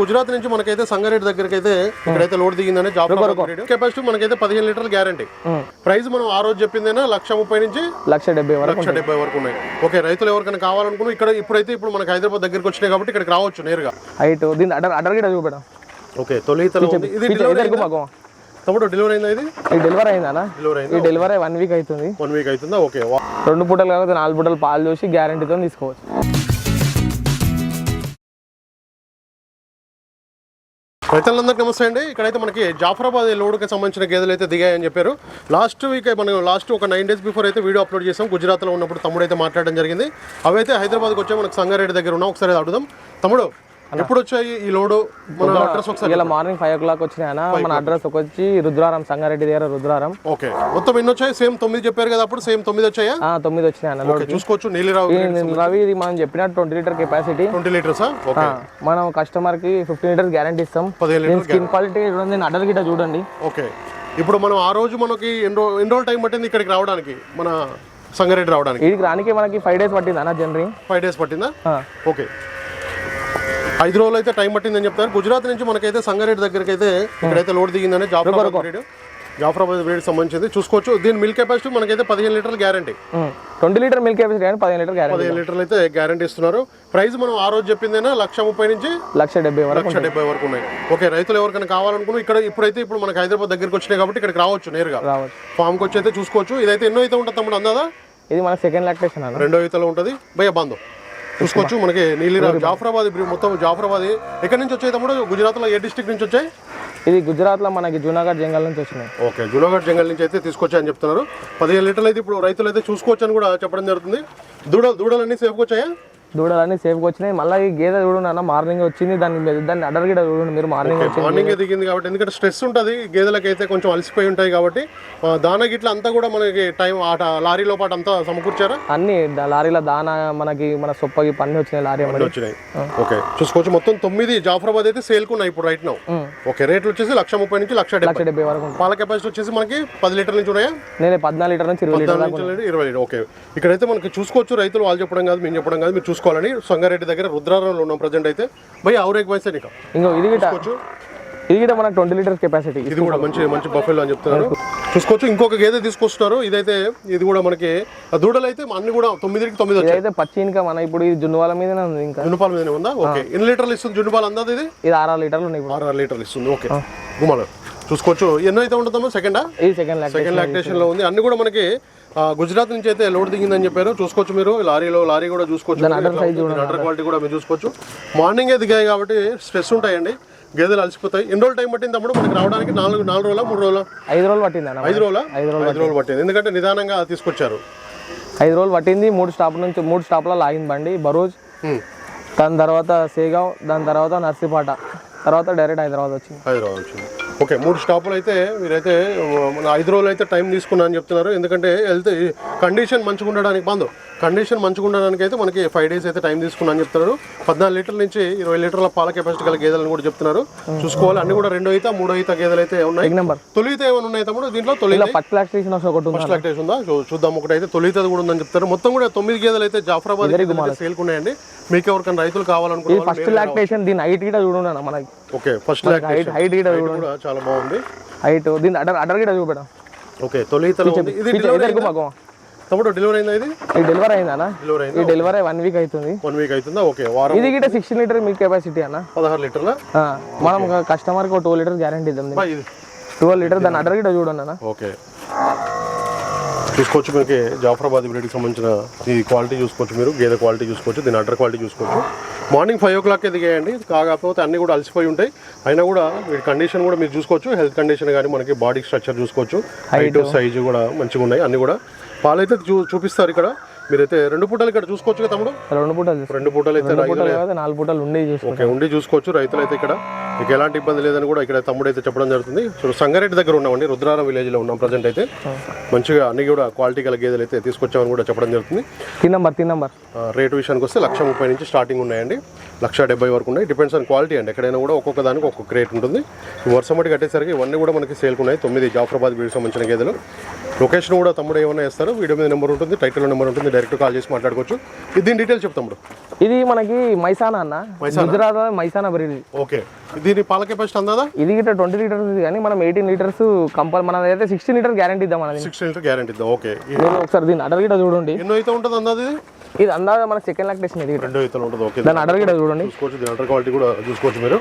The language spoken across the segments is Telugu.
గుజరాత్ నుంచి మనకైతే సంగారెడ్డి దగ్గరికి అయితే ఇక్కడైతే లోడ్ దిగిందని జాబ్ కెపాసిటీ మనకైతే పదిహేను లీటర్ల గ్యారంటీ. ప్రైస్ మనం ఆ రోజు చెప్పిందేనా? లక్ష ముప్పై నుంచి లక్ష డెబ్బై వరకు లక్ష డెబ్బై వరకు ఉన్నాయి. ఓకే రైతులు ఎవరికైనా కావాలనుకున్నా ఇక్కడ ఇప్పుడైతే ఇప్పుడు మనకి హైదరాబాద్ దగ్గరికి వచ్చినాయి కాబట్టి ఇక్కడికి రావచ్చు నేరుగా. హైట్ దీని అడర్ అడర్ గిడ చూపెడం ఓకే తొలి. ఇది డెలివరీ తమ్ముడు అయిందా ఇది? డెలివరీ అయిందా ఈ డెలివరీ వన్ వీక్ అవుతుంది. వన్ వీక్ అవుతుందా? ఓకే రెండు పూటలు కాకపోతే నాలుగు పూటలు పాలు చూసి గ్యారంటీతో తీసుకోవచ్చు. రైతులందరికీ నమస్తే అండి. ఇక్కడైతే మనకి జాఫరాబాద్ లోడ్కి సంబంధించిన గేదెలు అయితే దిగాయని చెప్పారు. లాస్ట్ వీక్ మనం లాస్ట్ ఒక నైన్ డేస్ బిఫోర్ అయితే వీడియో అప్లోడ్ చేసాం. గుజరాత్లో ఉన్నప్పుడు తమ్ముడు అయితే మాట్లాడడం జరిగింది. అవైతే హైదరాబాద్కి వచ్చాయి మనకు సంగారెడ్డి దగ్గర ఉన్నాం ఒకసారి అడుగుదాం. తమ్ముడు ఎప్పుడు వచ్చాయి ఈ లోడు? మన అడ్రస్ ఒకసారి ఇలా మార్నింగ్ ఫైవ్ ఓ క్లాక్ వచ్చినాయన మన అడ్రస్ వచ్చి రుద్రారం సంగారెడ్డి దగ్గర రుద్రారం. ఓకే. మొత్తం ఎన్ని వచ్చాయి? సేమ్ తొమ్మిది చెప్పారు కదా అప్పుడు సేమ్ తొమ్మిది వచ్చాయా? ఆ, తొమ్మిది వచ్చినాయన ఓకే చూసుకోవచ్చు. నీలిరావు రవి ఇది మనం చెప్పినట్టు ట్వంటీ లీటర్ కెపాసిటీ ట్వంటీ లీటర్సా మనం కస్టమర్కి ఫిఫ్టీన్ లీటర్స్ గ్యారంటీ ఇస్తాం. స్కిన్ క్వాలిటీ చూడండి అడర్ గిట్ట చూడండి. ఓకే. ఇప్పుడు మనం ఆ రోజు మనకి ఎన్ని ఎన్ని టైం పట్టింది ఇక్కడికి రావడానికి? మన సంగారెడ్డి రావడానికి? వీడికి రానికి మనకి ఫైవ్ డేస్ పట్టింది అన్న జనరీ ఫైవ్ డేస్ పట్టిందా? ఓకే. ఐదు రోజులు అయితే టైం పట్టిందని చెప్తారు. గుజరాత్ నుంచి మనకైతే సంగారెడ్డి దగ్గరికి అయితే ఇక్కడైతే లోడ్ దిగిందని జాఫరాబాద్ బ్రీడ్ జాఫరాబాద్ బ్రీడ్ సంబంధించింది. చూసుకోవచ్చు. దీని మిల్క్ కెపాసిటీ మనకైతే పదిహేను లీటర్ల guarantee. Twenty litre milk capacity కానీ పదిహేను లీటర్ గ్యారంటీ పదిహేను లీటర్లు అయితే గ్యారంటీ ఇస్తున్నారు. ప్రైస్ మనం ఆ రోజు చెప్పిందేనా? లక్ష ముప్పై నుంచి లక్ష డెబ్బై వరకు లక్ష డెబ్బై వరకు ఉన్నాయి. ఓకే రైతులు ఎవరికైనా కావాలనుకున్నా ఇక్కడ ఇప్పుడైతే ఇప్పుడు మనకి హైదరాబాద్ దగ్గరికి వచ్చినాయి కాబట్టి ఇక్కడికి రావచ్చు నేరుగా. ఫామ్కి వచ్చి అయితే చూసుకోవచ్చు. ఇదైతే ఎన్నో అయితే ఉంటుంది తమ్ముడు అందాదా? ఇది మన సెకండ్ లాక్టేషన్ రెండో ఈతలో ఉంటుంది. భయ బంధు. చూసుకోవచ్చు. మనకి నీలిరా జాఫరాబాద్ మొత్తం జాఫరాబాద్. ఎక్కడి నుంచి వచ్చాయి తమ్ముడు? గుజరాత్లో ఏ డిస్ట్రిక్ట్ నుంచి వచ్చాయి? ఇది గుజరాత్లో మనకి జూనాగఢ్ జంగల్ నుంచి వచ్చినాయి. ఓకే జునాగఢ్ జంగల్ నుంచి అయితే తీసుకొచ్చాయని చెప్తున్నారు. పదిహేను లీటర్లు అయితే ఇప్పుడు రైతులు అయితే చూసుకోవచ్చు అని కూడా చెప్పడం జరుగుతుంది. దూడలు దూడలన్నీ సేఫ్కి వచ్చాయా? దూడలన్నీ సేఫ్గా వచ్చినాయి. మళ్ళీ ఈ గేదె చూడండి అన్న మార్నింగ్ వచ్చింది. దాన్ని అడర్ గిడ చూడండి. మీరు మార్నింగ్ మార్నింగ్ దిగింది కాబట్టి ఎందుకంటే స్ట్రెస్ ఉంటుంది. గేదెలకు అయితే కొంచెం అలసిపోయి ఉంటాయి కాబట్టి దాన గిట్ల అంతా కూడా మనకి టైం ఆట లారీలో పాటు అంతా సమకూర్చారా? అన్ని లారీల దానా మనకి మన సొప్పకి పన్ని వచ్చినాయి లారీ వచ్చినాయి. ఓకే. చూసుకోవచ్చు మొత్తం తొమ్మిది జాఫరాబాద్ అయితే సేల్కున్నాయి ఇప్పుడు రైట్ నౌ ఓకే రేట్లు వచ్చేసి లక్ష ముప్పై నుంచి లక్ష డెబ్బై. వరకు పాల కెపాసిటీ వచ్చేసి మనకి పది లీటర్ల నుంచి ఉన్నాయా? నేను పద్నాలుగు లీటర్ నుంచి ఇరవై లీటర్ ఇరవై ఓకే. ఇక్కడైతే మనకి చూసుకోవచ్చు రైతులు వాళ్ళు చెప్పడం కాదు మేము చెప్పడం కాదు మీరు చూసుకోవాలని సంగారెడ్డి దగ్గర రుద్రారంలో ఉన్నాం ప్రజెంట్ అయితే. భయ ఆవురేక్ వయసే నీకు ఇంకో ఇది చూసుకోవచ్చు. ఇది గిట మనకు ట్వంటీ లీటర్ కెపాసిటీ ఇది కూడా మంచి మంచి బఫెల్ అని చెప్తున్నారు. చూసుకోవచ్చు ఇంకొక గేదె తీసుకొస్తున్నారు. ఇదైతే ఇది కూడా మనకి దూడలు అయితే అన్ని కూడా తొమ్మిదికి తొమ్మిది ఇదైతే పచ్చి ఇంకా మన ఇప్పుడు ఇది జున్నువాల మీదనే ఉంది ఇంకా. జున్నుపాల మీదనే ఉందా? ఓకే. ఎన్ని లీటర్లు ఇస్తుంది జున్నుపాలు? అందాది ఇది? ఇది ఆరు లీటర్లు ఉన్నాయి ఆరు లీటర్లు ఇస్తుంది. ఓకే. గుమ్మలు. చూసుకోవచ్చు. ఎన్నో అయితే ఉంటుందమ్మా? సెకండా ఇది సెకండ్ సెకండ్ లాక్టేషన్లో ఉంది. అన్ని కూడా మనకి గుజరాత్ నుంచి అయితే లోడ్ దిగిందని చెప్పారు. చూసుకోవచ్చు మీరు. లారీలో లారీ కూడా చూసుకోవచ్చు. అండర్ క్వాలిటీ కూడా మీరు చూసుకోవచ్చు. మార్నింగ్ దిగాయి కాబట్టి స్ట్రెస్ ఉంటాయండి. గేదెలు అలసిపోతాయి. ఎన్ని రోజులు టైం పట్టింది తమ్ముడు? మనకి రావడానికి నాలుగు నాలుగు రోజుల మూడు రోజుల? ఐదు రోజులు పట్టింది ఐదు రోజుల? ఐదు రోజులు పట్టింది. ఎందుకంటే నిదానంగా తీసుకొచ్చారు. ఐదు రోజులు పట్టింది. మూడు స్టాప్ నుంచి మూడు స్టాప్లలో లాగింది బండి బరూజ్. దాని తర్వాత సేగావ్ దాని తర్వాత నర్సీపాట. తర్వాత డైరెక్ట్ హైదరాబాద్ వచ్చింది. హైదరాబాద్ వచ్చింది. ఓకే మూడు స్టాపులు అయితే మీరైతే మన ఐదు రోజులు అయితే టైం తీసుకున్నా అని చెప్తున్నారు. ఎందుకంటే వెళ్తే కండిషన్ మంచిగా ఉండడానికి బంధు కండిషన్ మంచిగా ఉండడానికి అయితే మనకి ఫైవ్ డేస్ అయితే టైం తీసుకున్నా అని చెప్తున్నారు పద్నాలుగు లీటర్ల నుంచి ఇరవై లీటర్ల పాల కెపాసిటీ గల గేదెలను కూడా చెప్తున్నారు. చూసుకోవాలి. అన్ని కూడా రెండో ఈత మూడో ఈత గేదెలు అయితే ఉన్నాయి. బిగ్ నెంబర్ తొలి ఈత ఏమైనా ఉన్నాయి తమ్ముడు? దీంట్లో తొలి ఫస్ట్ లాక్టేషన్ ఉందా? చూద్దాం. ఒకటి అయితే తొలి ఈత కూడా ఉందని చెప్తారు. మొత్తం కూడా తొమ్మిది గేదెలు అయితే జాఫరాబాద్ సేల్కున్నాయండి మీకు ఎవరికైనా రైతులు కావాలనుకున్న వాళ్ళు ఫస్ట్ లాక్టేషన్ దీని హైట్ గిట చూడండి అన్న మనకి. ఓకే ఫస్ట్ హైట్ హైట్ కూడా చాలా బాగుంది. హైట్ దీని అడర్ అడర్ గిట చూపెడం ఓకే తొలి ఇది తమ్ముడు డెలివరీ అయిందా ఇది? డెలివరీ అయింది డెలివరీ అయింది? డెలివరీ వన్ వీక్ అవుతుంది. వన్ వీక్ అవుతుందా? ఓకే వారం ఇది గిట సిక్స్టీన్ లీటర్ మిల్క్ కెపాసిటీ అన్న. పదహారు లీటర్ల? మనం కస్టమర్కి ఒక టూ లీటర్ గ్యారంటీ ఇద్దాం ట్వెల్వ్ లీటర్ దాని అడర్ గిట చూడండి అన్న ఓకే చూసుకోవచ్చు మీకు జాఫరాబాద్ బ్రీడ్కి సంబంధించిన ఈ క్వాలిటీ చూసుకోవచ్చు మీరు గేదె క్వాలిటీ చూసుకోవచ్చు దీని అడ్డర్ క్వాలిటీ చూసుకోవచ్చు. మార్నింగ్ ఫైవ్ ఓ క్లాక్ దిగేయండి. కాకపోతే అన్ని కూడా అలసిపోయి ఉంటాయి. అయినా కూడా వీటి కండిషన్ కూడా మీరు చూసుకోవచ్చు. హెల్త్ కండిషన్ కానీ మనకి బాడీ స్ట్రక్చర్ చూసుకోవచ్చు. హైట్ సైజు కూడా మంచిగా ఉన్నాయి. అన్ని కూడా పాలైతే చూ చూపిస్తారు ఇక్కడ. మీరైతే రెండు పూటలు ఇక్కడ చూసుకోవచ్చు కదా తమ్ముడు? రెండు పూటలు. రెండు పూటలు అయితే నాలుగు పూటలు ఉండి ఓకే ఉండి చూసుకోవచ్చు రైతులు అయితే ఇక్కడ. మీకు ఎలాంటి ఇబ్బంది లేదని కూడా ఇక్కడ తమ్ముడు అయితే చెప్పడం జరుగుతుంది. సో సంగారెడ్డి దగ్గర ఉన్నామండి రుద్రారం విలేజ్లో ఉన్నాం ప్రజెంట్ అయితే. మంచిగా అన్ని కూడా క్వాలిటీ గల గేదెలు అయితే తీసుకొచ్చామని కూడా చెప్పడం జరుగుతుంది. తిన్ నంబర్ తిన్ నంబర్. రేటు విషయానికి వస్తే లక్ష ముప్పై నుంచి స్టార్టింగ్ ఉన్నాయండి. లక్ష డెబ్బై వరకు ఉన్నాయి. డిపెండ్స్ ఆన్ క్వాలిటీ అండి. ఎక్కడైనా కూడా ఒక్కొక్క దానికి ఒక్కొక్క రేట్ ఉంటుంది. వర్షం బట్టి కట్టేసరికి ఇవన్నీ కూడా మనకి సేల్కి ఉన్నాయి. తొమ్మిది జాఫరాబాద్ వీడికి సంబంధించిన గేదెలు. లొకేషన్ కూడా తమ్ముడు ఏమైనా వేస్తారు వీడియో మీద నెంబర్ ఉంటుంది టైటిల్ నెంబర్ ఉంటుంది డైరెక్ట్ కాల్ చేసి మాట్లాడుకోవచ్చు. ఇది దీని డీటెయిల్స్ చెప్తాం తమ్ముడు. ఇది మనకి మైసానా అన్న. Gujarat Mehsana breed okay. దీని పాల కెపాసిటీ అందాదా? ఇది గిట్ట ట్వంటీ లీటర్స్ కానీ మనం ఎయిటీన్ లీటర్స్ కంపల్ మన అయితే సిక్స్టీ లీటర్ గ్యారంటీ ఇద్దాం మనది సిక్స్ లీటర్ గ్యారంటీ ఇద్దాం ఓకే. నేను ఒకసారి దీని అడర్ గిట్ట చూడండి. ఎన్నో అయితే ఉంటుంది అందాది ఇది? ఇది అందాజ మన సెకండ్ లాక్టేషన్ ఇది. రెండో అయితే ఉంటుంది ఓకే. దాని అడర్ గిట్ట చూడండి. చూసుకోవచ్చు దీని అండర్ క్వాలిటీ కూడా చూసుకోవచ్చు మీరు.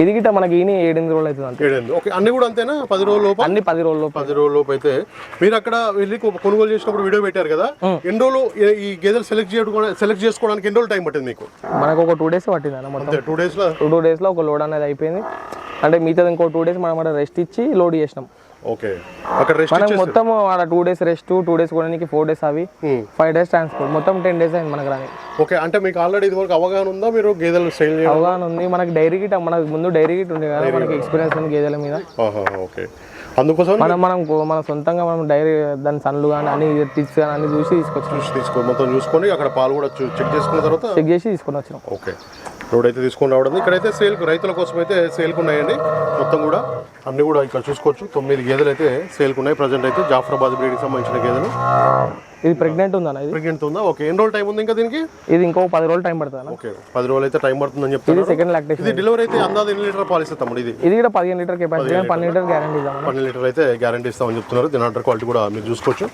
ఇది గిట్ట మనకి ఈయన ఏడెనిమిది రోజులు అవుతుంది అంతే. ఏడైంది ఓకే అన్ని కూడా అంతేనా? పది రోజుల లోపు? అన్ని పది రోజులు లోపు. పది రోజుల లోపు అయితే. మీరు అక్కడ వెళ్ళి కొనుగోలు చేసినప్పుడు వీడియో పెట్టారు కదా? ఎన్ని రోజులు ఈ- గేదెలు సెలెక్ట్ చేయడం సెలెక్ట్ చేసుకోవడానికి ఎన్ని రోజులు టైం పట్టింది మీకు? మనకు ఒక టూ డేస్ పట్టింది అన్న టూ డేస్లో టూ టూ డేస్లో ఒక లోడ్ అనేది అయిపోయింది. అంటే మిగతాది ఇంకో టూ డేస్ మనం రెస్ట్ ఇచ్చి లోడ్ చేసినాం. ఓకే. అక్కడ రెస్ట్ మనం మొత్తం ఆడ two days rest two days కొనడానికి ఫోర్ డేస్ అవి ఫైవ్ డేస్ ట్రాన్స్పోర్ట్ మొత్తం టెన్ డేస్ అయింది మనకు రాని ఓకే అంటే మీకు ఆల్రెడీ ఇది వరకు అవగాహన ఉందా? మీరు గేదెలు సేల్ చేయడం? అవగాహన ఉంది. మనకి డైరీ గిట్ మనకు ముందు డైరీ గిట్ ఉంది కదా మనకి ఎక్స్పీరియన్స్ ఉంది గేదెల మీద. ఓకే. అందుకోసం మనం మనం మన సొంతంగా మనం డైరీ దాని సన్లు కానీ అన్ని టిప్స్ కానీ అన్ని చూసి తీసుకొచ్చాం. చూసి తీసుకో మొత్తం చూసుకొని అక్కడ పాలు కూడా చెక్ చేసుకున్న తర్వాత చెక్ చేసి తీసుకొని వచ్చినాం. ఓకే. రోడ్ అయితే తీసుకొని రావడం ఇక్కడైతే సేల్ రైతుల కోసం అయితే సేల్కు ఉన్నాయండి. మొత్తం కూడా అన్ని కూడా ఇక్కడ చూసుకోవచ్చు. తొమ్మిది గేదెలు అయితే సేల్కు ఉన్నాయి. ప్రజెంట్ అయితే జాఫరాబాద్ బ్రీడ్కి సంబంధించిన గేదెలు. ఇది ప్రెగ్నెంట్ ఉందన్న ఇది. ప్రెగ్నెంట్ ఉందా? ఓకే ఎన్ని రోజులు టైం ఉంది ఇంకా దీనికి? ఇది ఇంకో పది రోజులు టైం పడుతుంది ఓకే పది రోజులు అయితే టైం పడుతుందని ఇది చెప్తున్నారు. సెకండ్ లాక్టేషన్ ఇది డెలివరీ అయితే అందాది ఎన్ని లీటర్ పాలు తమ్ముడు ఇది? ఇది కూడా పదిహేను లీటర్ కెపాసిటీ పన్నెండు లీటర్ గ్యారంటీ ఇద్దాం పన్నెండు లీటర్ అయితే గ్యారంటీ ఇస్తామని చెప్తున్నారు. దీని ఆర్డర్ క్వాలిటీ కూడా మీరు చూసుకోవచ్చు.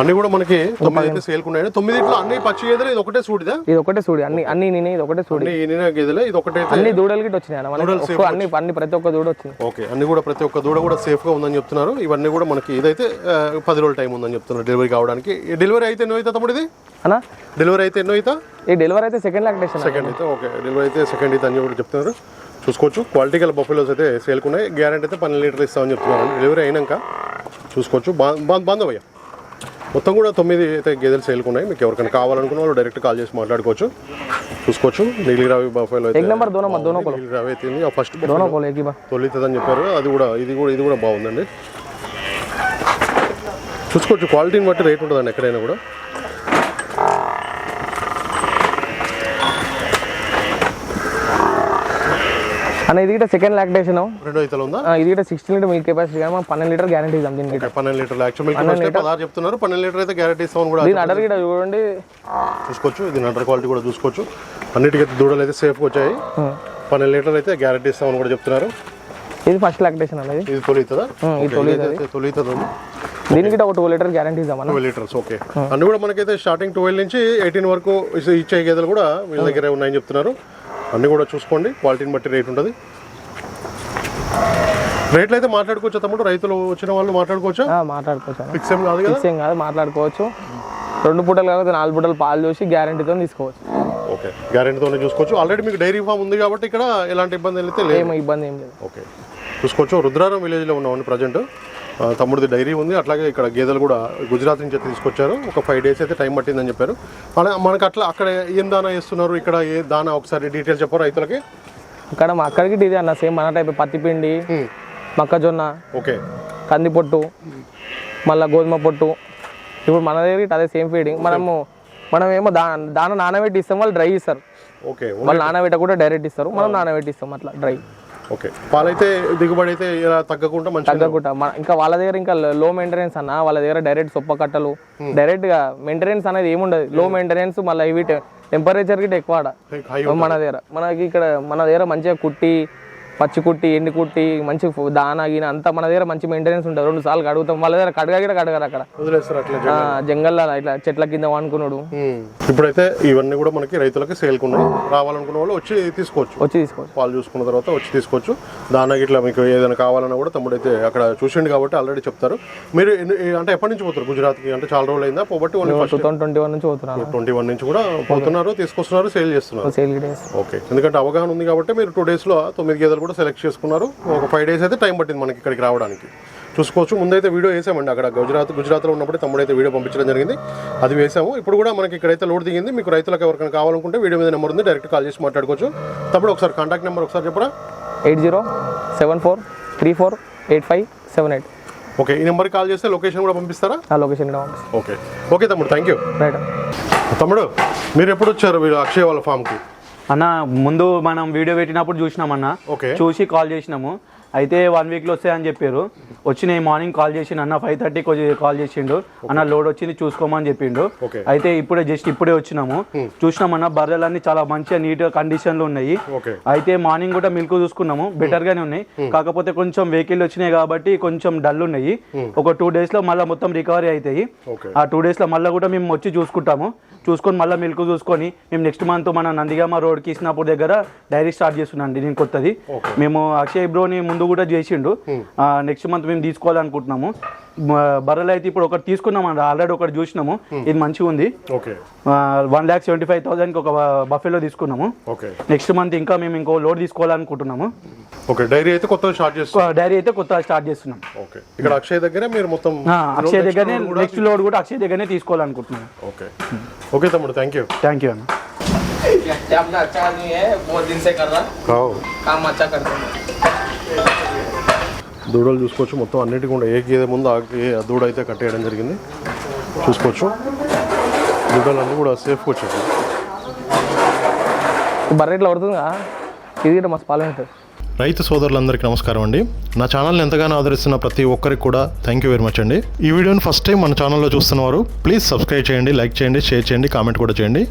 అన్ని కూడా మనకి తొమ్మిది అయితే సేల్కి ఉన్నాయి తొమ్మిదిట్లో అన్ని పచ్చి గేదెలు ఇది ఒకటే సూడిదా ఇది? ఒకటే సూడి. అన్ని అన్ని నేనే ఇది ఒకటే సూడి. అన్ని ఈనిన గేదెలే ఇది ఒకటే అన్ని దూడలు గిట్ వచ్చినాయి అన్న. అన్ని అన్ని ప్రతి ఒక్క దూడ వచ్చింది. ఓకే అన్ని కూడా ప్రతి ఒక్క దూడ కూడా సేఫ్గా ఉందని చెప్తున్నారు. ఇవన్నీ కూడా మనకి ఇదైతే పది రోజుల టైం ఉందని చెప్తున్నారు. డెలివరీ కావడానికి డెలివరీ అయితే ఎన్నో అవుతా తమ్ముడు ఇది అన్నా? డెలివరీ అయితే ఎన్నో అవుతా ఈ డెలివరీ అయితే సెకండ్ లాక్టేషన్ సెకండ్ అయితే ఓకే. డెలివరీ అయితే సెకండ్ అయితే అని కూడా చెప్తున్నారు. చూసుకోవచ్చు. క్వాలిటీ గల బఫెలోస్ అయితే సేల్కున్నాయి గ్యారంటీ అయితే పన్నెండు లీటర్లు ఇస్తామని చెప్తున్నారు. డెలివరీ అయినాక చూసుకోవచ్చు. బా బాంధవయ్య మొత్తం కూడా తొమ్మిది అయితే గేదెలు సేల్కున్నాయి మీకు ఎవరికైనా కావాలనుకున్న వాళ్ళు డైరెక్ట్ కాల్ చేసి మాట్లాడుకోవచ్చు. చూసుకోవచ్చు. నీలిరావి బఫెలో అయితే నీలిరావి అయితే ఫస్ట్ తొలితదని చెప్పారు. అది కూడా ఇది కూడా ఇది కూడా బాగుందండి. చూసుకోవచ్చు. క్వాలిటీని బట్టి రేట్ ఉంటుందండి ఎక్కడైనా కూడా. అన్న ఇది కూడా సెకండ్ లాక్టేషన్ రెండో ఇతలు ఉందా? ఇది కూడా సిక్స్టీన్ లీటర్ మిల్క్ కెపాసిటీ కానీ మనం పన్నెండు లీటర్ గ్యారంటీ ఇద్దాం దీనికి. పన్నెండు లీటర్లు యాక్చువల్ మిల్క్ పదహారు చెప్తున్నారు. పన్నెండు లీటర్ అయితే గ్యారెంటీ ఇస్తామని కూడా దీని అడర్ కూడా చూడండి. చూసుకోవచ్చు. ఇది అండర్ క్వాలిటీ కూడా చూసుకోవచ్చు. అన్నిటికైతే దూడలు అయితే సేఫ్గా వచ్చాయి. పన్నెండు లీటర్లు అయితే గ్యారెంటీ ఇస్తామని కూడా చెప్తున్నారు. ఇది ఫస్ట్ లాక్టేషన్ అనేది ఇది. తొలితుందా ఇది తొలి తొలితుంది దీనికి ఒక టూ లీటర్ గ్యారంటీ ఇద్దాం ట్వెల్వ్ లీటర్స్ ఓకే అన్ని కూడా మనకైతే స్టార్టింగ్ ట్వెల్వ్ నుంచి ఎయిటీన్ వరకు ఇచ్చే గేదెలు కూడా వీళ్ళ దగ్గరే ఉన్నాయని చెప్తున్నారు. అన్ని కూడా చూసుకోండి క్వాలిటీని బట్టి రేట్ ఉంటుంది. రేట్లు అయితే మాట్లాడుకోవచ్చా తమ్ముడు రైతులు వచ్చిన వాళ్ళు మాట్లాడుకోవచ్చా? మాట్లాడుకోవచ్చు ఫిక్స్ ఏం కాదు ఫిక్స్ ఏం కాదు మాట్లాడుకోవచ్చు. రెండు పూటలు కాకపోతే నాలుగు పూటలు పాలు చూసి గ్యారంటీతో తీసుకోవచ్చు. ఓకే గ్యారెంటీతోనే చూసుకోవచ్చు. ఆల్రెడీ మీకు డైరీ ఫామ్ ఉంది కాబట్టి ఇక్కడ ఎలాంటి ఇబ్బంది అయితే లేదు. ఏమో ఇబ్బంది ఏం లేదు. ఓకే చూసుకోవచ్చు. రుద్రారం విలేజ్లో ఉన్నామండి ప్రజెంట్ తమ్ముడిది డైరీ ఉంది. అట్లాగే ఇక్కడ గేదెలు కూడా గుజరాత్ నుంచి అయితే తీసుకొచ్చారు. ఒక ఫైవ్ డేస్ అయితే టైం పట్టిందని చెప్పారు. మన మనకు అట్లా అక్కడ ఏం దానా వేస్తున్నారు? ఇక్కడ ఏ దానా ఒకసారి డీటెయిల్ చెప్పారు రైతులకి? ఇక్కడ మా అక్కడికి ఇది అన్న సేమ్ మన టైప్ పత్తి పిండి మొక్కజొన్న ఓకే. కంది పొట్టు మళ్ళీ గోధుమ పొట్టు. ఇప్పుడు మన దగ్గర అదే సేమ్ ఫీడింగ్ మనము మనం ఏమో దా దాన నానబెట్టి ఇస్తాం వాళ్ళు డ్రై ఇస్తారు. ఓకే. వాళ్ళు నానబెట్ట కూడా డైరెక్ట్ ఇస్తారు. మనం నానబెట్టి ఇస్తాం అట్లా డ్రై. ఓకే. పాలైతే దిగుబడి అయితే ఇలా తగ్గకుండా మంచిగా తగ్గకుండా. ఇంకా వాళ్ళ దగ్గర ఇంకా లో మెయింటెనెన్స్ అన్న వాళ్ళ దగ్గర డైరెక్ట్ సొప్ప కట్టలు డైరెక్ట్గా మెయింటెనెన్స్ అనేది ఏముండదు. లో మెయింటెనెన్స్ మళ్ళీ ఇవి టెంపరేచర్ గిట్ట ఎక్కువ మన దగ్గర. మనకి ఇక్కడ మన దగ్గర మంచిగా కుట్టి పచ్చి కుట్టి ఎండి కుట్టి మంచి దానా గిన అంతా మన దగ్గర మంచి మెయింటెనెన్స్ ఉంటుంది. రెండు సార్లు కడుగుతాం. వాళ్ళ దగ్గర కడగా గిడ కడగారు అక్కడ. జంగల్లో ఇట్లా చెట్ల కింద వానుకున్నాడు ఉమ్. ఇప్పుడైతే ఇవన్నీ కూడా మనకి రైతులకి ఉన్నాయి రావాలనుకున్న వాళ్ళు వచ్చి తీసుకోవచ్చు. వచ్చి తీసుకోవచ్చు. పాలు చూసుకున్న తర్వాత వచ్చి తీసుకోవచ్చు. దానా ఇట్లా మీకు ఏదైనా కావాలన్నా కూడా తమ్ముడైతే అక్కడ చూసిండు కాబట్టి ఆల్రెడీ చెప్తారు. మీరు అంటే ఎప్పటి నుంచి పోతారు గుజరాత్కి? అంటే చాలా రోజులు అయిందా? పోబట్టి only two thousand twenty one నుంచి పోతున్నాను ట్వంటీ వన్ నుంచి కూడా పోతున్నారు తీసుకొస్తున్నారు సేల్ చేస్తున్నారు. సేల్ ఓకే ఎందుకంటే అవగాహన ఉంది కాబట్టి మీరు టూ డేస్లో తొమ్మిది గేదెలు కూడా సెలెక్ట్ చేసుకున్నారు. ఒక ఫైవ్ డేస్ అయితే టైం పట్టింది మనకి ఇక్కడికి రావడానికి. చూసుకోవచ్చు. ముందైతే వీడియో వేసామండి అక్కడ గుజరాత్ గుజరాత్లో ఉన్నప్పుడు తమ్ముడైతే వీడియో పంపించడం జరిగింది. అది వేసాము. ఇప్పుడు కూడా మనకి ఇక్కడైతే లోడ్ దిగింది. మీకు రైతులకు ఎవరికైనా కావాలనుకుంటే వీడియో మీద నెంబర్ ఉంది. డైరెక్ట్ కాల్ చేసి మాట్లాడుకోవచ్చు. తప్పుడు ఒకసారి కాంటాక్ట్ నెంబర్ ఒకసారి చెప్పరా. Eight zero seven four three four eight five seven eight. Okay ఈ నెంబర్కి కాల్ చేస్తే లొకేషన్ కూడా పంపిస్తారా? ఆ లొకేషన్ కూడా ఓకే ఓకే తమ్ముడు థ్యాంక్ యూ రైట్ తమ్ముడు మీరు ఎప్పుడు వచ్చారు వీళ్ళు అక్షయ్ వాళ్ళ ఫామ్కి అన్న ముందు మనం వీడియో పెట్టినప్పుడు చూసినామన్న. చూసి కాల్ చేసినాము. అయితే వన్ వీక్లో వస్తాయని చెప్పారు. వచ్చినాయి మార్నింగ్ కాల్ చేసిండు అన్న ఫైవ్ థర్టీకి కాల్ చేసిండు. అన్న లోడ్ వచ్చింది చూసుకోమని చెప్పిండు. అయితే ఇప్పుడే జస్ట్ ఇప్పుడే వచ్చినాము. చూసినామన్న బర్రెలన్నీ చాలా మంచిగా నీట్ కండిషన్లో ఉన్నాయి. అయితే మార్నింగ్ కూడా మిల్క్ చూసుకున్నాము. బెటర్ గానే ఉన్నాయి. కాకపోతే కొంచెం వెహికల్ వచ్చినాయి కాబట్టి కొంచెం డల్ ఉన్నాయి. ఒక టూ డేస్లో మళ్ళీ మొత్తం రికవరీ అవుతాయి ఆ టూ డేస్లో మళ్ళీ కూడా మేము వచ్చి చూసుకుంటాము. చూసుకొని మళ్ళీ మిల్క్ చూసుకొని మేము నెక్స్ట్ మంత్ మన నందిగామ రోడ్ ఇసినాపూర్ దగ్గర డైరీ స్టార్ట్ చేస్తున్నాం నేను కొత్తది. మేము అక్షయ్ బ్రోని ముందు కూడా చేసిండు. నెక్స్ట్ మంత్ మేము తీసుకోవాలనుకుంటున్నాము. బర్రెలు అయితే ఇప్పుడు ఒకటి తీసుకున్నాం ఆల్రెడీ ఒకటి చూసినాము ఇది మంచిగా ఉంది okay one lakh seventy five థౌసండ్కి ఒక బఫెలో తీసుకున్నాము ఓకే నెక్స్ట్ మంత్ ఇంకా మేము ఇంకో లోడ్ తీసుకోవాలనుకుంటున్నాము ఓకే డైరీ అయితే కొత్తగా స్టార్ట్ చేస్తాం డైరీ అయితే కొత్తగా స్టార్ట్ చేస్తున్నాం ఓకే ఇక్కడ అక్షయ్ దగ్గరే మీరు మొత్తం ఆ, అక్షయ్ దగ్గరనే నెక్స్ట్ లోడ్ కూడా అక్షయ్ దగ్గరనే తీసుకోవాలనుకుంటున్నాను ఓకే ఓకే తమ్ముడు థ్యాంక్ యూ థ్యాంక్ యూ అన్న ये अपना अच्छा आदमी है बहुत दिन से कर रहा కావు काम अच्छा करते हैं దూడలు చూసుకోవచ్చు. మొత్తం అన్నిటికీ కూడా ఏ గేదె ముందు ఆ గే- ఆ దూడ అయితే కట్టేయడం జరిగింది. చూసుకోవచ్చు. దూడలన్నీ కూడా సేఫ్గా వచ్చాయి బర్రె ఇట్లా పడుతుందిగా ఇది కూడా మస్తు పాలు ఉంటుంది రైతు సోదరులందరికీ నమస్కారం అండి. నా ఛానల్ని ఎంతగానో ఆదరిస్తున్న ప్రతి ఒక్కరికి కూడా థ్యాంక్ యూ వెరీ మచ్ అండి. ఈ వీడియోని ఫస్ట్ టైం మన ఛానల్లో చూస్తున్నవారు ప్లీజ్ సబ్స్క్రైబ్ చేయండి లైక్ చేయండి షేర్ చేయండి కామెంట్ కూడా చేయండి.